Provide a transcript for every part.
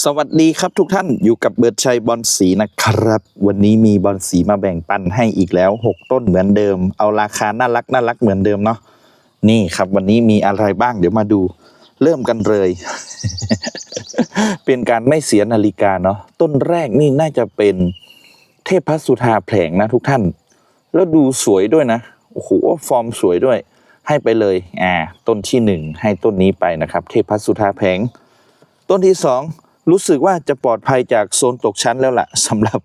สวัสดีครับทุกท่านอยู่กับเบิร์ดชัยบอลสีนะครับ วันนี้มีบอลสีมาแบ่งปันให้อีกแล้ว 6 ต้นเหมือนเดิม เอาราคาน่ารักน่ารักเหมือนเดิมเนาะนี่ครับวันนี้มีอะไรบ้างเดี๋ยวมาดู เริ่มกันเลย เป็นการไม่เสียนาฬิกาเนาะต้นแรกนี่น่าจะเป็นเทพพัสุธาแผลงนะทุกท่าน แล้วดูสวยด้วยนะโอ้โหฟอร์มสวยด้วย ให้ไปเลยอ่าต้นที่หนึ่งให้ต้นนี้ไปนะครับ เทพพัสุธาแผลงต้นที่สอง รู้สึกว่าจะปลอดภัยจากโซนตกชั้นแล้วล่ะสำหรับ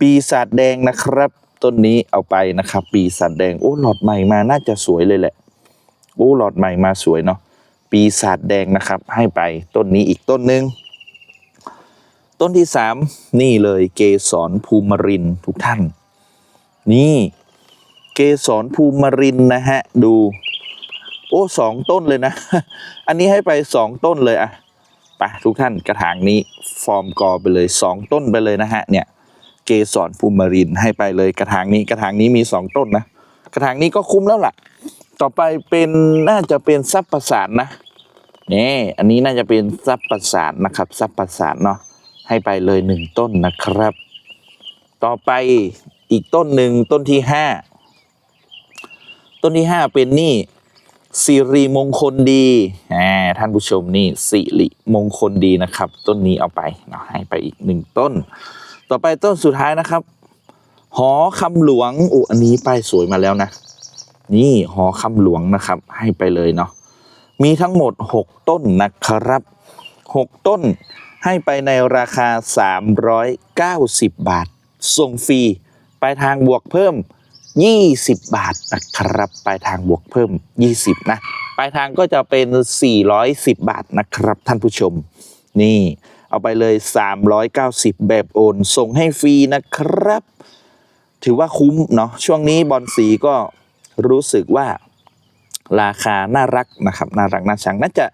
ปีศาจแดงนะครับ ต้นนี้เอาไปนะครับ ปีศาจแดงโอ้หลอดใหม่มาน่าจะสวยเลยแหละโอ้หลอดใหม่มาสวยเนาะปีศาจแดงนะครับ ให้ไปต้นนี้อีกต้นหนึ่งต้นที่สามนี่เลยเกสรภูมรินทุกท่าน นี่เกสรภูมรินนะฮะดู โอ้สองต้นเลยนะ อันนี้ให้ไปสองต้นเลยอะ ไปทุกท่านกระถางนี้ฟอร์มกอไปเลย 2 ต้นไปเลยนะฮะเนี่ยเกสรภูมิรินให้ไปเลยกระถางนี้กระถางนี้มี 2 ต้นนะ กระถางนี้ก็คุ้มแล้วล่ะ ต่อไปเป็นน่าจะเป็นซับประสานนะนี่อันนี้น่าจะเป็นซับประสานนะครับซับประสานเนาะให้ไปเลยหนึ่งต้นนะครับ ต่อไปอีกต้นหนึ่งต้นที่ห้าต้นที่ห้าเป็นนี่ สิริมงคลดีท่านผู้ชมนี่สิริมงคลดีนะครับ ต้นนี้เอาไปเนาะให้ไปอีกหนึ่งต้น ต่อไปต้นสุดท้ายนะครับ หอคำหลวงอุอันนี้ป้ายสวยมาแล้วนะ นี่หอคำหลวงนะครับ ให้ไปเลยเนาะมีทั้งหมด 6 ต้นนะครับ 6 ต้นให้ไปในราคา 390 บาท ส่งฟรีปลายทางบวกเพิ่ม 20 บาทนะครับปลายทางบวกเพิ่ม 20 นะปลายทางก็จะเป็น 410 บาทนะครับท่านผู้ชม นี่ เอาไปเลย 390 แบบโอน ส่งให้ฟรีนะครับ ถือว่าคุ้มเนาะช่วงนี้บอลสีก็รู้สึกว่าราคาน่ารักนะครับน่ารักน่าชังน่าจะ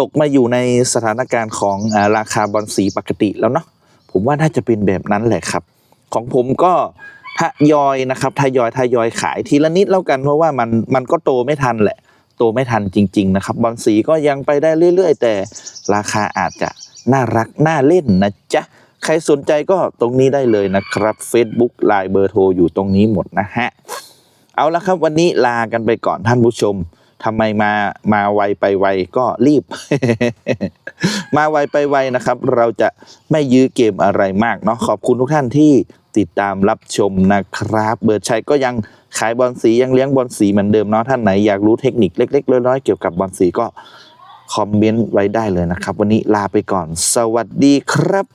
ตกมาอยู่ในสถานการณ์ของออราคาบอลสีปกติแล้วเนาะผมว่าน่าจะเป็นแบบนั้นแหละครับ ของผมก็ ทยอยนะครับทยอยทยอยขายทีละนิดแล้วกันเพราะว่ามันมันก็โตไม่ทันแหละ โตไม่ทันจริง ๆ นะครับ บอลสีก็ยังไปได้เรื่อย ๆ แต่ราคาอาจจะน่ารักน่าเล่นนะจ๊ะใครสนใจก็ตรงนี้ได้เลยนะครับ Facebook ไลน์เบอร์โทรอยู่ตรงนี้หมดนะฮะเอาละครับวันนี้ลากันไปก่อนท่านผู้ชมทำไมมามาไวไปไวก็รีบ มาไวไปไวนะครับ เราจะไม่ยื้อเกมอะไรมากเนาะขอบคุณทุกท่านที่ ติดตามรับชมนะครับ เบิร์ดชัยก็ยังขายบอลสียังเลี้ยงบอลสีเหมือนเดิมเนาะท่านไหนอยากรู้เทคนิคเล็กๆน้อยๆเกี่ยวกับบอลสีก็คอมเมนต์ไว้ได้เลยนะครับ วันนี้ลาไปก่อน สวัสดีครับ